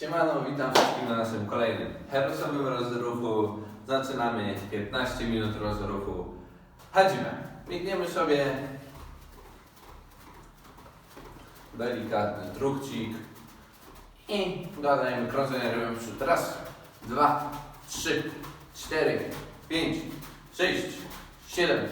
Siemano, witam wszystkich na naszym kolejnym herosowym rozruchu. Zaczynamy 15 minut rozruchu. Chodzimy. Biegniemy sobie delikatny truchcik i dodajemy krążenie w przód. Raz, dwa, trzy, cztery, pięć, sześć, siedem,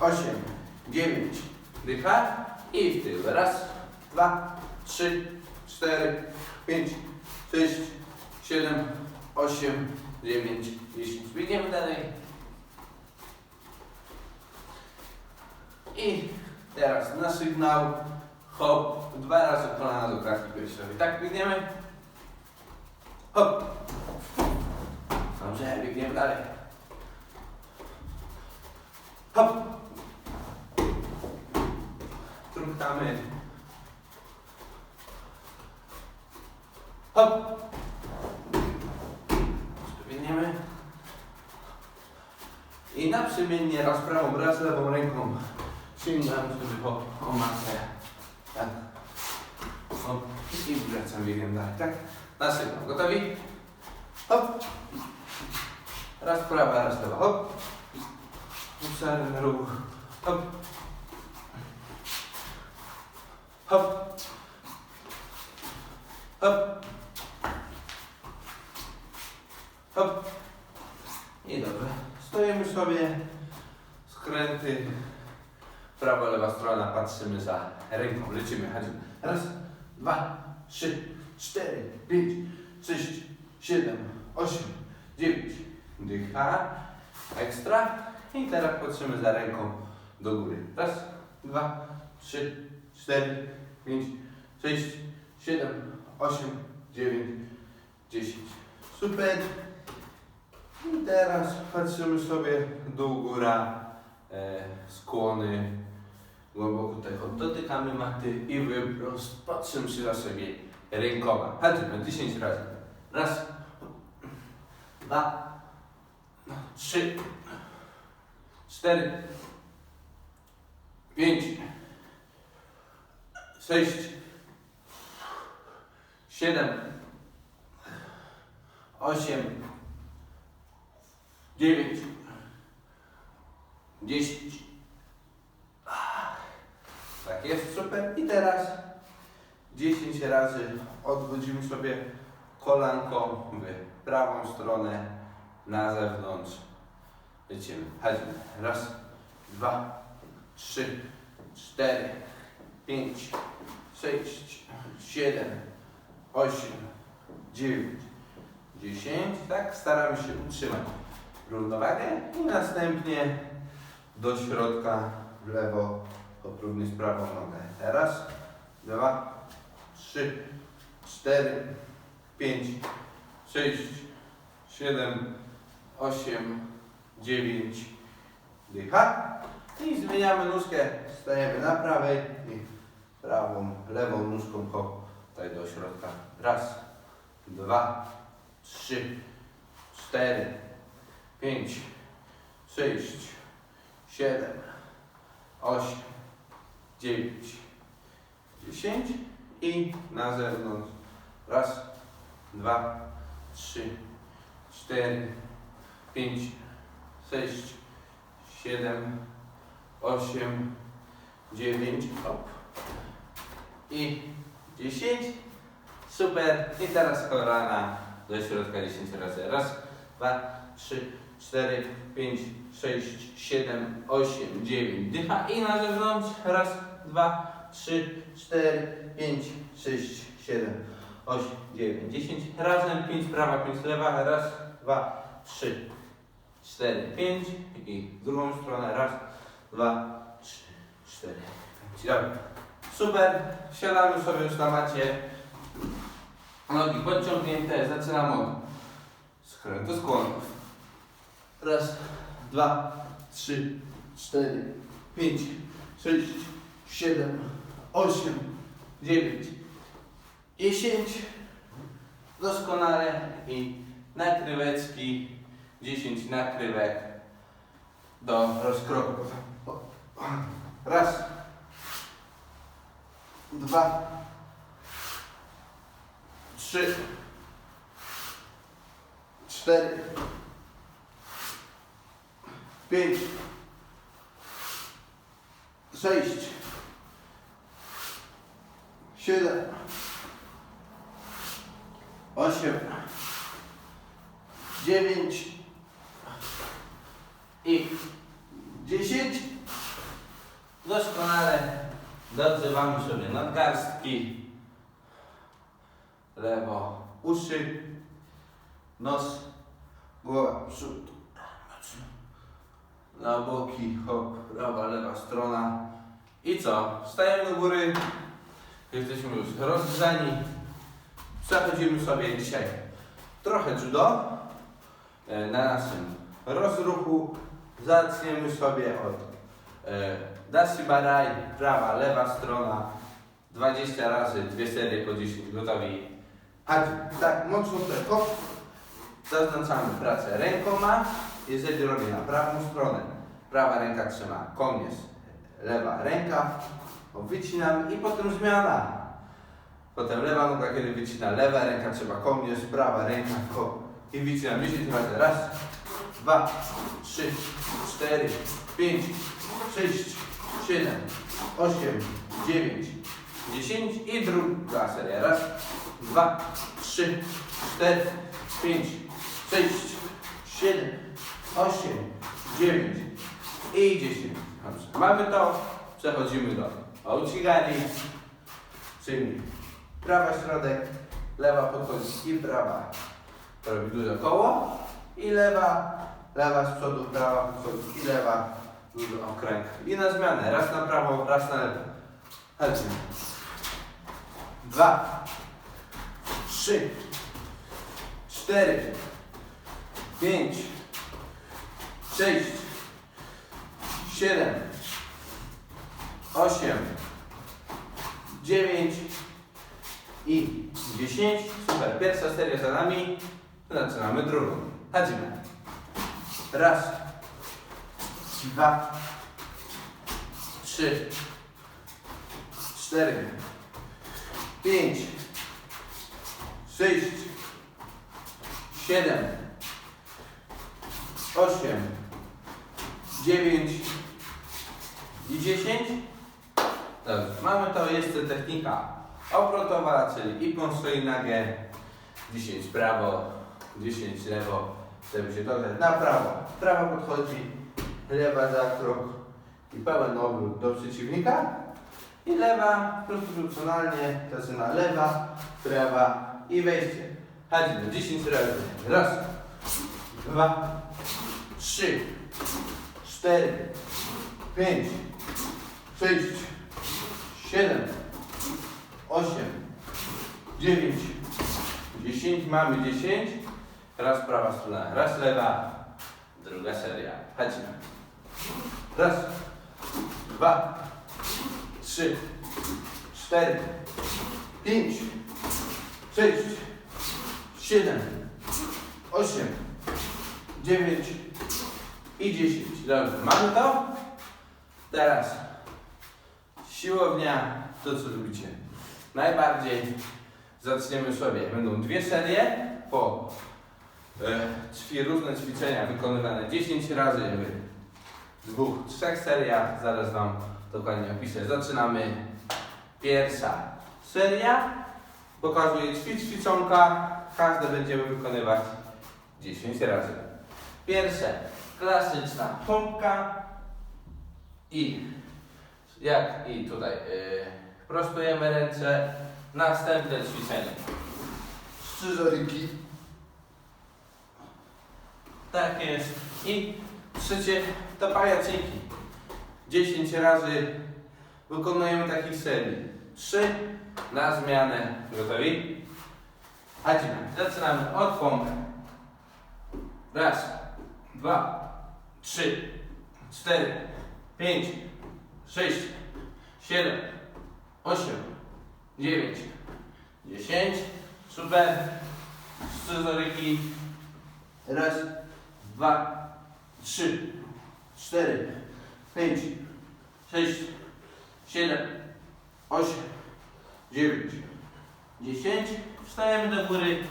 osiem, dziewięć. Dycha i w tył. Raz, dwa, trzy, cztery, pięć, sześć, siedem, osiem, dziewięć, dziesięć. Biegniemy dalej. I teraz na sygnał hop, dwa razy kolana do klatki piersiowej. Tak biegniemy. Hop. Dobrze, biegniemy dalej. Hop. Truchtamy. Hop. Biegniemy. I naprzemiennie raz prawą, raz lewą ręką sięgam, żeby po o masę. Tak. Hop. I wracam biegiem dalej, tak? Na. Gotowi? Hop. Raz prawa, raz lewa. Hop. Obszarny ruch. Hop. Hop. Hop. Hop. I dobrze. Stoimy sobie. Skręty. Prawa, lewa strona. Patrzymy za ręką. Lecimy. Chodzimy. Raz, dwa, trzy, cztery, pięć, sześć, siedem, osiem, dziewięć. Dycha. Ekstra. I teraz patrzymy za ręką do góry. Raz, dwa, trzy, cztery, pięć, sześć, siedem, osiem, dziewięć, dziesięć. Super. I teraz patrzymy sobie dół, góra, e, skłony, głęboko od- dotykamy maty i wyprost. Patrzymy się na siebie rękoma. Chodzimy 10 razy. Raz, dwa, trzy, cztery, pięć, sześć, siedem, osiem, dziewięć, dziesięć. Tak jest, super. I teraz 10 razy odchodzimy sobie kolanką w prawą stronę na zewnątrz. Lecimy. Chodźmy. Raz, dwa, trzy, cztery, pięć, sześć, siedem, osiem, dziewięć, dziesięć. Tak, staramy się utrzymać równowagę i następnie do środka w lewo również prawą nogę. Raz, dwa, trzy, cztery, pięć, sześć, siedem, osiem, dziewięć. Dycha. I zmieniamy nóżkę. Stajemy na prawej i prawą, lewą nóżką hop, tutaj do środka. Raz, dwa, trzy, cztery, pięć, sześć, siedem, osiem, dziewięć, dziesięć i na zewnątrz. Raz, dwa, trzy, cztery, pięć, sześć, siedem, osiem, dziewięć, hop. I dziesięć. Super. I teraz kolana do środka 10 razy. Raz, dwa, trzy, cztery, pięć, sześć, siedem, osiem, dziewięć. Dycha i na zewnątrz. Raz, dwa, trzy, cztery, pięć, sześć, siedem, osiem, dziewięć, dziesięć. Razem pięć prawa, pięć lewa. Raz, dwa, trzy, cztery, pięć. I w drugą stronę. Raz, dwa, trzy, cztery, pięć. Dobra. Super. Siadamy sobie już na macie. Nogi podciągnięte. Zaczynamy od skrętu skłonów. Raz, dwa, trzy, cztery, pięć, sześć, siedem, osiem, dziewięć, dziesięć. Doskonale i nakryweczki, dziesięć nakrywek do rozkroku. Raz, dwa, trzy, cztery, pięć, sześć, siedem, osiem, dziewięć. I dziesięć. Doskonale. Dodzywamy sobie nadgarstki, lewo uszy, nos, głowa przód, na boki, hop, prawa, lewa strona. I co? Wstajemy do góry, jesteśmy już rozgrzani. Przechodzimy sobie dzisiaj trochę judo. E, Na naszym rozruchu zaczniemy sobie od e, Dashi Barai, prawa, lewa strona. 20 razy, dwie serie po 10, gotowi. A tak, mocno te hop. Zaznaczamy pracę rękoma. Jeżeli robię na prawą stronę, prawa ręka trzyma kołnierz, lewa ręka, o, wycinamy i potem zmiana. Potem lewa noga, kiedy wycina, lewa ręka trzyma kołnierz, prawa ręka, hop i wycinamy. 10 razy. Raz, dwa, trzy, cztery, pięć, sześć, siedem, osiem, dziewięć, dziesięć i druga seria. Raz, dwa, trzy, cztery, pięć, sześć, siedem, osiem, dziewięć i dziesięć. Dobrze. Mamy to, przechodzimy do Ouchigari, czyli prawa środek, lewa podchodzi i prawa robi duże koło i lewa, lewa z przodu, prawa podchodzi i lewa duży okręg. I na zmianę, raz na prawo, raz na lewo. Chodźmy. Dwa, trzy, cztery, pięć, sześć, siedem, osiem, dziewięć i dziesięć. Super, pierwsza seria za nami. Zaczynamy drugą. Chodzimy. Raz, dwa, trzy, cztery, pięć, sześć, siedem, osiem, dziewięć i dziesięć. Dobrze, mamy to jeszcze technika obrotowa, czyli i stoi nogę, 10 prawo, 10 lewo, żeby się dodać na prawo. Prawa podchodzi, lewa za krok i pełen obrót do przeciwnika. I lewa proporcjonalnie, zaczyna lewa, prawa i wejście. Chodzimy 10 razy. Raz, dwa, trzy, cztery, pięć, sześć, siedem, osiem, dziewięć, dziesięć. Mamy dziesięć. Raz prawa strona, raz lewa, druga seria. Chodźmy. Raz, dwa, trzy, cztery, pięć, sześć, siedem, osiem, dziewięć i dziesięć. Dobrze, mamy to? Teraz siłownia, to co lubicie. Najbardziej zaczniemy sobie. Będą dwie serie po e, różne ćwiczenia wykonywane 10 razy w dwóch, trzech seriach. Zaraz Wam dokładnie opiszę. Zaczynamy. Pierwsza seria. Pokazuję ćwicz, ćwiczonka. Każde będziemy wykonywać 10 razy. Pierwsze, klasyczna pompka i jak i tutaj yy, prostujemy ręce. Następne ćwiczenie. Scyzoryki. Tak jest. I trzecie to pajacyki. 10 razy wykonujemy takich serii. 3 na zmianę. Gotowi? Chodźmy. Zaczynamy od pompy. Raz, dwa, trzy, cztery, pięć, sześć, siedem, osiem, dziewięć, dziesięć. Super. Scyzoryki. Raz, dwa, trzy, cztery, pięć, sześć, siedem, osiem, dziewięć, dziesięć. Wstajemy do góry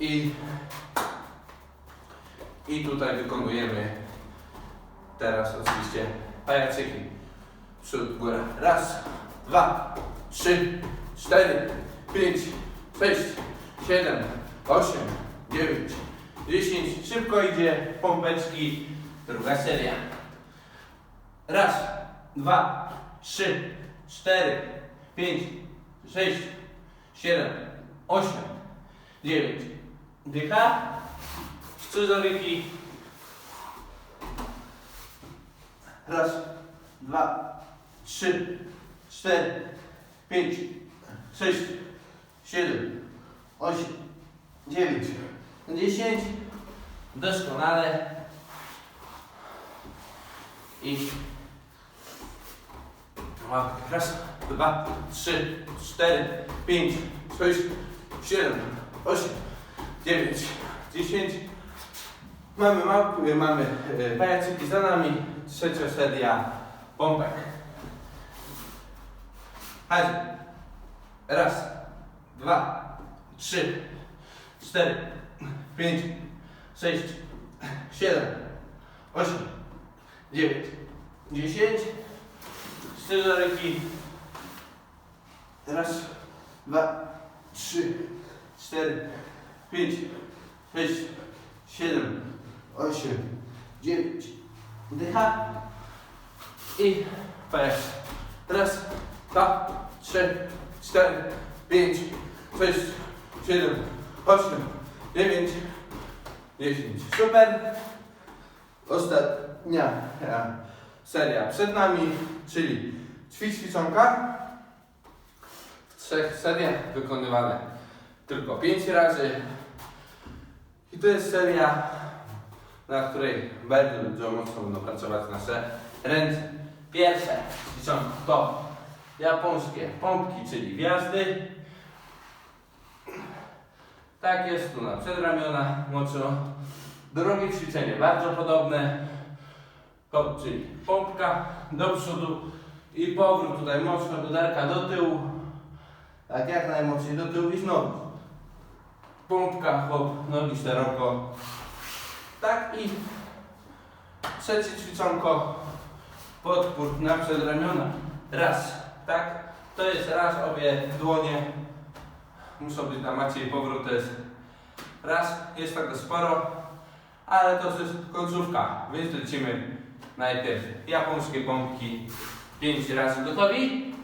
i I tutaj wykonujemy teraz oczywiście pajacyki. Przód, góra. Raz, dwa, trzy, cztery, pięć, sześć, siedem, osiem, dziewięć, dziesięć. Szybko idzie pompeczki. Druga seria. Raz, dwa, trzy, cztery, pięć, sześć, siedem, osiem, dziewięć. Dycha. Scyzoryki. Raz, dwa, trzy, cztery, pięć, sześć, siedem, osiem, dziewięć, dziesięć. Doskonale. I. Raz, dwa, trzy, cztery, pięć, sześć, siedem, osiem, dziewięć, dziesięć. Mamy małpy, mamy e, pajacyki za nami. Trzecia seria pompek. Chodź. Raz, dwa, trzy, cztery, pięć, sześć, siedem, osiem, dziewięć, dziesięć. Scyzoryki. Raz, dwa, trzy, cztery, pięć, sześć, siedem, osiem, dziewięć. Dycha. I PS. Raz, dwa, trzy, cztery, pięć, sześć, siedem, osiem, dziewięć, dziesięć. Super. Ostatnia e, seria przed nami, czyli ćwicz ćwiczonka. W trzech seriach wykonywane tylko pięć razy. I to jest seria, na której bardzo mocno pracować nasze ręce. Pierwsze ćwiczonko to japońskie pompki, czyli wjazdy. Tak jest tu na przedramiona mocno. Drugie ćwiczenie bardzo podobne. Hop, czyli pompka do przodu i powrót tutaj mocno dodarka do tyłu. Tak jak najmocniej do tyłu i znowu. Pompka, hop, nogi szeroko. Tak i trzecie ćwiczonko. Podpór na przedramiona. Raz, tak. To jest raz, obie dłonie. Muszą być na macie i powrót to jest raz. Jest tego sporo, ale to jest końcówka, więc lecimy najpierw japońskie pompki. Pięć razy gotowi?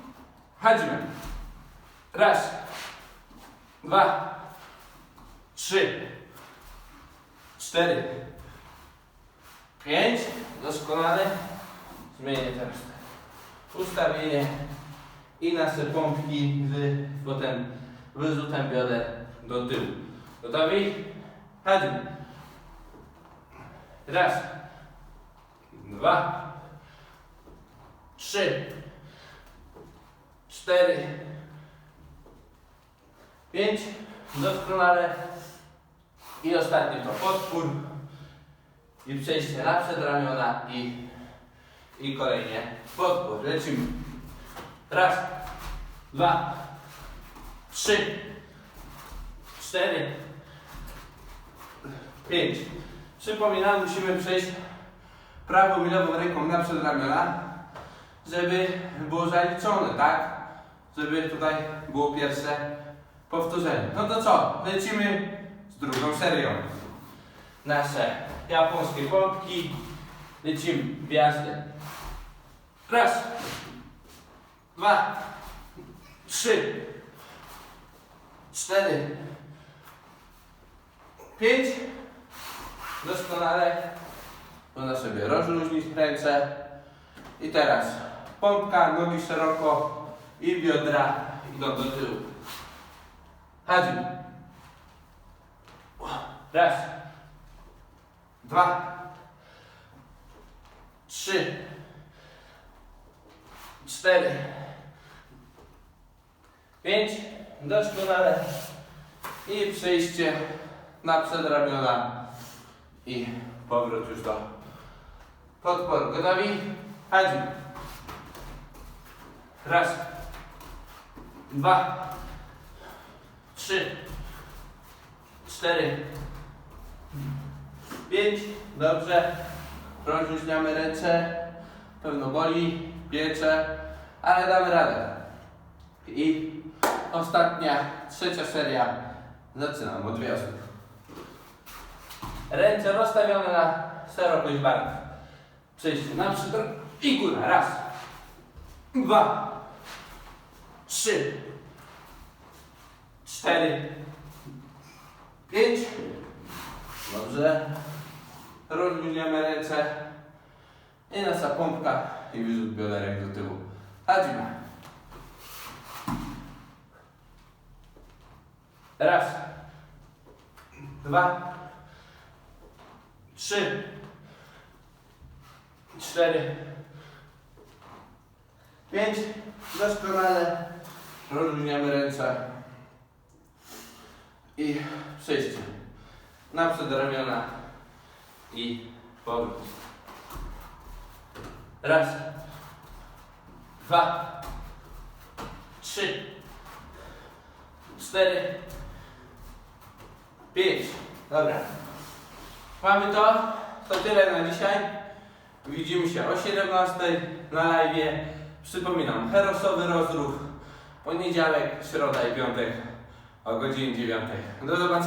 Chodźmy. Raz, dwa, trzy, cztery, pięć. Doskonale. Zmienię teraz ustawienie i nasze pompki z potem wyrzutem bioder do tyłu. Gotowi? Chodźmy. Raz, dwa, trzy, cztery, pięć. Doskonale. I ostatni to podpór. I przejście na przedramiona i, i kolejnie podpór. Lecimy. Raz, dwa, trzy, cztery, pięć. Przypominam, musimy przejść prawą i lewą ręką na przedramiona, żeby było zaliczone, tak? Żeby tutaj było pierwsze powtórzenie. No to co? Lecimy drugą serią. Nasze japońskie pompki. Lecimy wjazdy. Raz, dwa, trzy, cztery, pięć. Doskonale. Można sobie rozluźnić ręce. I teraz pompka, nogi szeroko i biodra idą do tyłu. Chodźmy. Raz. Dwa. Trzy. Cztery. Pięć. Doskonale. I przejście na przedramiona. I powrót już do podporu. Gotowi? Chodźmy. Raz. Dwa. Trzy. Cztery. Pięć. Dobrze. Rozluźniamy ręce. Pewno boli, piecze, ale damy radę. I ostatnia, trzecia seria. Zaczynam od wiosny. Ręce rozstawione na szerokość bark. Przejście na przykład i góra. Raz, dwa, trzy, cztery, pięć. Dobrze. Rozluźniamy ręce. I nasza pompka i wyrzut bioderek do tyłu. Chodzimy. Raz. Dwa. Trzy. Cztery. Pięć. Doskonale. Rozluźniamy ręce. I przejście. Naprzód ramiona. I powrót. Raz. Dwa. Trzy. Cztery. Pięć. Dobra. Mamy to. To tyle na dzisiaj. Widzimy się o 17 na live. Przypominam, herosowy rozruch. Poniedziałek, środa i piątek o godzinie 9. Do zobaczenia.